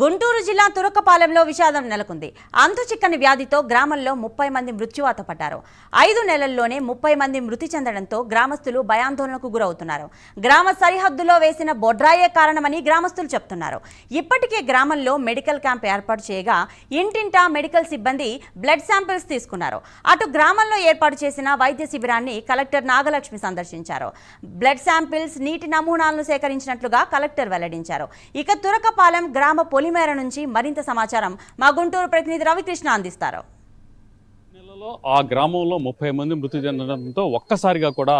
గుంటూరు జిల్లా తురకపాలెంలో విషాదం నెలకొంది. అంతు చిక్కని వ్యాధితో గ్రామంలో ముప్పై మంది మృత్యువాత పడ్డారు ఐదు నెలల్లోనే ముప్పై మంది మృతి చెందడంతో గ్రామస్తులు భయాందోళనకు గురవుతున్నారు. గ్రామ సరిహద్దులో వేసిన బొడ్రాయే కారణమని గ్రామస్తులు చెప్తున్నారు. ఇప్పటికే గ్రామంలో మెడికల్ క్యాంప్ ఏర్పాటు చేయగా ఇంటింటా మెడికల్ సిబ్బంది బ్లడ్ శాంపిల్స్ తీసుకున్నారు. అటు గ్రామంలో ఏర్పాటు చేసిన వైద్య శిబిరాన్ని కలెక్టర్ నాగలక్ష్మి సందర్శించారు. బ్లడ్ శాంపిల్స్ నీటి నమూనాలను సేకరించినట్లుగా కలెక్టర్ వెల్లడించారు. ఇక తురకపాలెం గ్రామ పొలిమేర నుంచి మరింత సమాచారం మా గుంటూరు ప్రతినిధి రవికృష్ణ అందిస్తారు. నెలలో ఆ గ్రామంలో ముప్పై మంది మృతి చెందడంతో ఒక్కసారిగా కూడా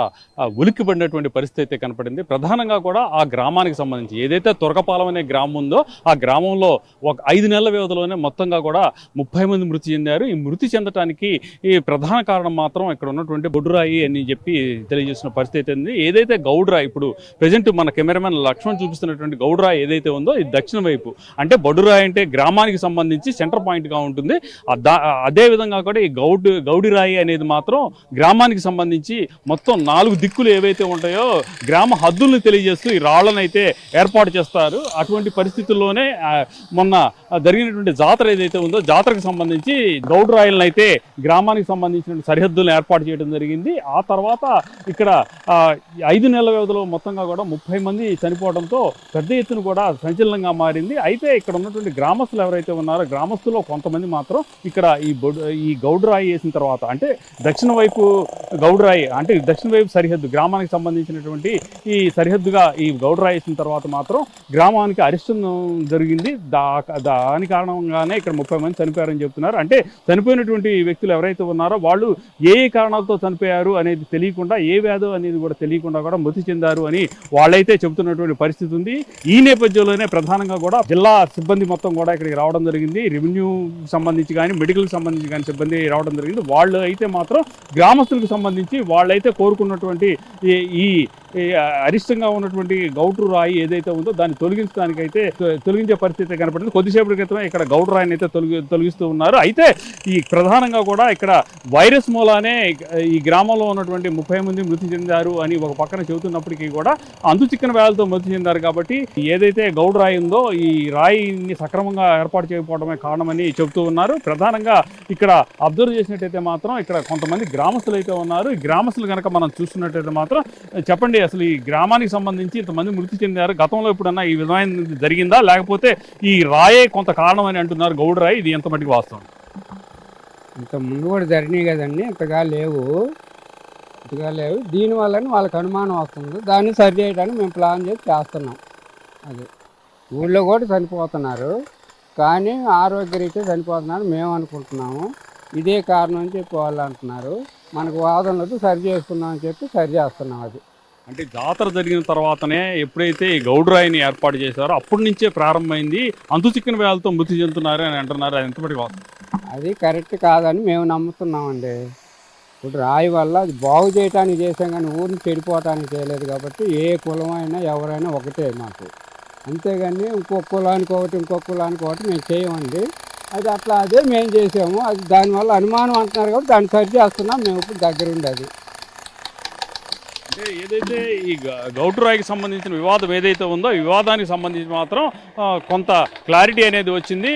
ఉలిక్కిపడినటువంటి పరిస్థితి అయితే కనపడింది. ప్రధానంగా కూడా ఆ గ్రామానికి సంబంధించి ఏదైతే తురకపాలెం అనే గ్రామం ఉందో ఆ గ్రామంలో ఒక ఐదు నెలల వ్యవధిలోనే మొత్తంగా కూడా ముప్పై మంది మృతి చెందారు. ఈ మృతి చెందడానికి ఈ ప్రధాన కారణం మాత్రం ఇక్కడ ఉన్నటువంటి బొడ్డురాయి అని చెప్పి తెలియజేసిన పరిస్థితి అయితే ఉంది. ఏదైతే గౌడ్రాయి ఇప్పుడు ప్రజెంట్ మన కెమెరామెన్ లక్ష్మణ్ చూపిస్తున్నటువంటి గౌడ్రాయి ఏదైతే ఉందో ఇది దక్షిణ వైపు. అంటే బొడ్డురాయి అంటే గ్రామానికి సంబంధించి సెంటర్ పాయింట్గా ఉంటుంది. ఆ అదే విధంగా కూడా ఈ గౌడ్ గౌడిరాయి అనేది మాత్రం గ్రామానికి సంబంధించి మొత్తం నాలుగు దిక్కులు ఏవైతే ఉంటాయో గ్రామ హద్దుల్ని తెలియజేస్తూ ఈ రాళ్ళను అయితే ఏర్పాటు చేస్తారు. అటువంటి పరిస్థితుల్లోనే మొన్న జరిగినటువంటి జాతర ఏదైతే ఉందో జాతరకు సంబంధించి గౌడ్రాయిలను అయితే గ్రామానికి సంబంధించిన సరిహద్దులను ఏర్పాటు చేయడం జరిగింది. ఆ తర్వాత ఇక్కడ ఐదు నెలల వ్యవధిలో మొత్తంగా కూడా ముప్పై మంది చనిపోవడంతో పెద్ద ఎత్తున కూడా సంచలనంగా మారింది. అయితే ఇక్కడ ఉన్నటువంటి గ్రామస్తులు ఎవరైతే ఉన్నారో గ్రామస్తుల్లో కొంతమంది మాత్రం ఇక్కడ ఈ బొడ్ ఈ గౌడ్రాయి చేసిన తర్వాత అంటే దక్షిణ వైపు గౌడరాయి అంటే దక్షిణ వైపు సరిహద్దు గ్రామానికి సంబంధించినటువంటి ఈ సరిహద్దుగా ఈ గౌడరాయి వేసిన తర్వాత మాత్రం గ్రామానికి అరిష్టం జరిగింది. దా దాని కారణంగానే ఇక్కడ ముప్పై మంది చనిపోయారని చెప్తున్నారు. అంటే చనిపోయినటువంటి వ్యక్తులు ఎవరైతే ఉన్నారో వాళ్ళు ఏ ఏ కారణాలతో చనిపోయారు అనేది తెలియకుండా ఏ వ్యాధో అనేది కూడా తెలియకుండా కూడా మృతి చెందారు అని వాళ్ళైతే చెబుతున్నటువంటి పరిస్థితి ఉంది. ఈ నేపథ్యంలోనే ప్రధానంగా కూడా జిల్లా సిబ్బంది మొత్తం కూడా ఇక్కడికి రావడం జరిగింది. రెవెన్యూ సంబంధించి కానీ మెడికల్ సంబంధించి కానీ సిబ్బంది రావడం జరిగింది. వాళ్ళు అయితే మాత్రం గ్రామస్తులకు సంబంధించి వాళ్ళైతే కోరుకున్నటువంటి ఈ- అరిష్టంగా ఉన్నటువంటి గౌటు రాయి ఏదైతే ఉందో దాన్ని తొలగించడానికైతే తొలగించే పరిస్థితి కనపడింది. కొద్దిసేపటి క్రితమే ఇక్కడ గౌడు రాయిని అయితే తొలగి తొలగిస్తూ ఉన్నారు. అయితే ఈ ప్రధానంగా కూడా ఇక్కడ వైరస్ మూలానే ఈ గ్రామంలో ఉన్నటువంటి ముప్పై మంది మృతి చెందారు అని ఒక పక్కన చెబుతున్నప్పటికీ కూడా అంతు చిక్కన వ్యాధులతో మృతి చెందారు కాబట్టి ఏదైతే గౌడు రాయి ఉందో ఈ రాయిని సక్రమంగా ఏర్పాటు చేయకపోవడమే కారణమని చెబుతూ ఉన్నారు. ప్రధానంగా ఇక్కడ అబ్జర్వ్ చేసినట్టయితే మాత్రం ఇక్కడ కొంతమంది గ్రామస్తులు అయితే ఉన్నారు. ఈ గ్రామస్తులు కనుక మనం చూస్తున్నట్టయితే మాత్రం చెప్పండి అసలు ఈ గ్రామానికి సంబంధించి ఇంతమంది మృతి చెందారు గతంలో ఎప్పుడన్నా ఈ విధమైన జరిగిందా? లేకపోతే ఈ రాయే కొంత కారణం అని అంటున్నారు గౌడు రాయి ఇది ఎంత మటుకు వాస్తవం? ఇంత ముందు కూడా జరిగినాయి కదండి ఇంతగా లేవు. ఇంతగా లేవు. దీనివల్ల వాళ్ళకి అనుమానం వస్తుంది. దాన్ని సరి చేయడానికి మేము ప్లాన్ చేసి చేస్తున్నాం. అది ఊళ్ళో కూడా చనిపోతున్నారు. కానీ ఆరోగ్యరీత్యా చనిపోతున్నారు. మేము అనుకుంటున్నాము. ఇదే కారణం అని చెప్పి వాళ్ళు అంటున్నారు. మనకు వాదనలతో సరి చేసుకుందామని చెప్పి సరి చేస్తున్నాం అది. అంటే జాతర జరిగిన తర్వాతనే ఎప్పుడైతే ఈ గౌడ్రాయిని ఏర్పాటు చేశారో అప్పటి నుంచే ప్రారంభమైంది. అంతు చిక్కిన వ్యాధులతో మృతి చెందుతున్నారు అని అంటున్నారు. అది ఎంతపటి వాస్తవం? అది కరెక్ట్ కాదని మేము నమ్ముతున్నామండి. ఇప్పుడు రాయి వల్ల అది బాగు చేయటానికి చేసాం కానీ ఊరిని చెడిపోవటానికి చేయలేదు కాబట్టి ఏ కులం అయినా ఎవరైనా ఒకటే మాకు. అంతేగాని ఇంకో కులానికి ఒకటి ఇంకో కులానికి ఒకటి మేము చేయమండి. అది అట్లా అదే మేము చేసాము. అది దానివల్ల అనుమానం అంటున్నారు కాబట్టి దాన్ని సరి చేస్తున్నాం. మేము ఇప్పుడు దగ్గరుండి అది అంటే ఏదైతే ఈ గ- రాయికి సంబంధించిన వివాదం ఏదైతే ఉందో వివాదానికి సంబంధించి మాత్రం కొంత క్లారిటీ అనేది వచ్చింది.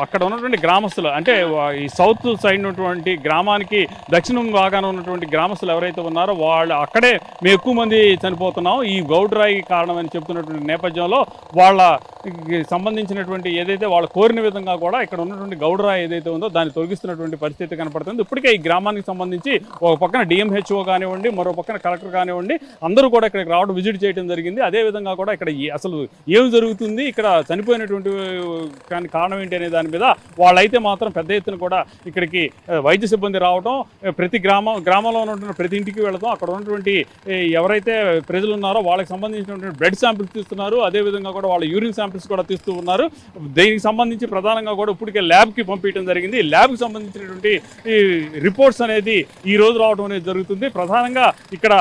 అక్కడ ఉన్నటువంటి గ్రామస్తులు అంటే ఈ సౌత్ సైడ్ ఉన్నటువంటి గ్రామానికి దక్షిణం భాగాన ఉన్నటువంటి గ్రామస్తులు ఎవరైతే ఉన్నారో వాళ్ళు అక్కడే మేము ఎక్కువ మంది చనిపోతున్నాం. ఈ గౌడు కారణమని కారణం అని చెప్తున్నటువంటి నేపథ్యంలో వాళ్ళ సంబంధించినటువంటి ఏదైతే వాళ్ళు కోరిన విధంగా కూడా ఇక్కడ ఉన్నటువంటి గౌడరాయి ఏదైతే ఉందో దాన్ని తొలగిస్తున్నటువంటి పరిస్థితి కనపడుతుంది. ఇప్పటికే ఈ గ్రామానికి సంబంధించి ఒక పక్కన డిఎంహెచ్ఓ కానివ్వండి మరో పక్కన కలెక్టర్ కానివ్వండి అందరూ కూడా ఇక్కడికి రావడం విజిట్ చేయడం జరిగింది. అదే విధంగా కూడా ఇక్కడ అసలు ఏం జరుగుతుంది ఇక్కడ చనిపోయినటువంటి కానీ కారణం ఏంటి అనే దాని మీద వాళ్ళైతే మాత్రం పెద్ద ఎత్తున కూడా ఇక్కడికి వైద్య సిబ్బంది రావడం ప్రతి గ్రామం గ్రామంలో ఉన్నటువంటి ప్రతి ఇంటికి వెళ్ళడం అక్కడ ఉన్నటువంటి ఎవరైతే ప్రజలు ఉన్నారో వాళ్ళకి సంబంధించినటువంటి బ్లడ్ శాంపిల్స్ తీస్తున్నారు. అదేవిధంగా కూడా వాళ్ళ యూరిన్ శాంపిల్స్ కూడా తీస్తూ ఉన్నారు. దీనికి సంబంధించి ప్రధానంగా కూడా ఇప్పటికే ల్యాబ్కి పంపించడం జరిగింది. ల్యాబ్కి సంబంధించినటువంటి ఈ రిపోర్ట్స్ అనేది ఈ రోజు రావడం అనేది జరుగుతుంది. ప్రధానంగా ఇక్కడ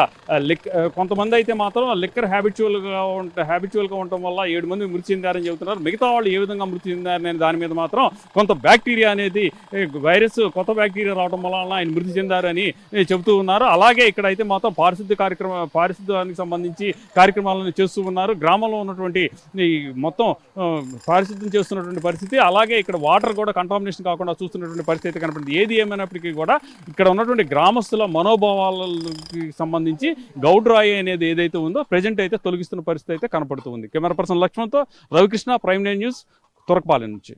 లిక్ కొంతమంది అయితే మాత్రం లిక్కర్ హ్యాబిచువల్గా ఉంట హ్యాబిచువల్గా ఉండటం వల్ల ఏడు మంది మృతి చెందారని చెబుతున్నారు. మిగతా వాళ్ళు ఏ విధంగా మృతి చెందారనే దాని మీద మాత్రం కొంత బ్యాక్టీరియా అనేది వైరస్ కొత్త బ్యాక్టీరియా రావడం వల్ల ఆయన మృతి చెందారని చెబుతూ ఉన్నారు. అలాగే ఇక్కడ అయితే మాత్రం పారిశుద్ధ్య కార్యక్రమ పారిశుద్ధ్యానికి సంబంధించి కార్యక్రమాలను చేస్తూ ఉన్నారు. గ్రామంలో ఉన్నటువంటి మొత్తం ఆ, పారిశుద్ధ్యం చేస్తున్నటువంటి పరిస్థితి అలాగే ఇక్కడ వాటర్ కూడా కంటామినేషన్ కాకుండా చూస్తున్నటువంటి పరిస్థితి కనపడింది. ఏది ఏమైనప్పటికీ కూడా ఇక్కడ ఉన్నటువంటి గ్రామస్తుల మనోభావాలకి సంబంధించి గౌడ్రాయి అనేది ఏదైతే ఉందో ప్రజెంట్ అయితే తొలగిస్తున్న పరిస్థితి అయితే కనపడుతుంది camera person లక్ష్మణ్తో Ravikrishna prime nine news Turakapalem నుంచి.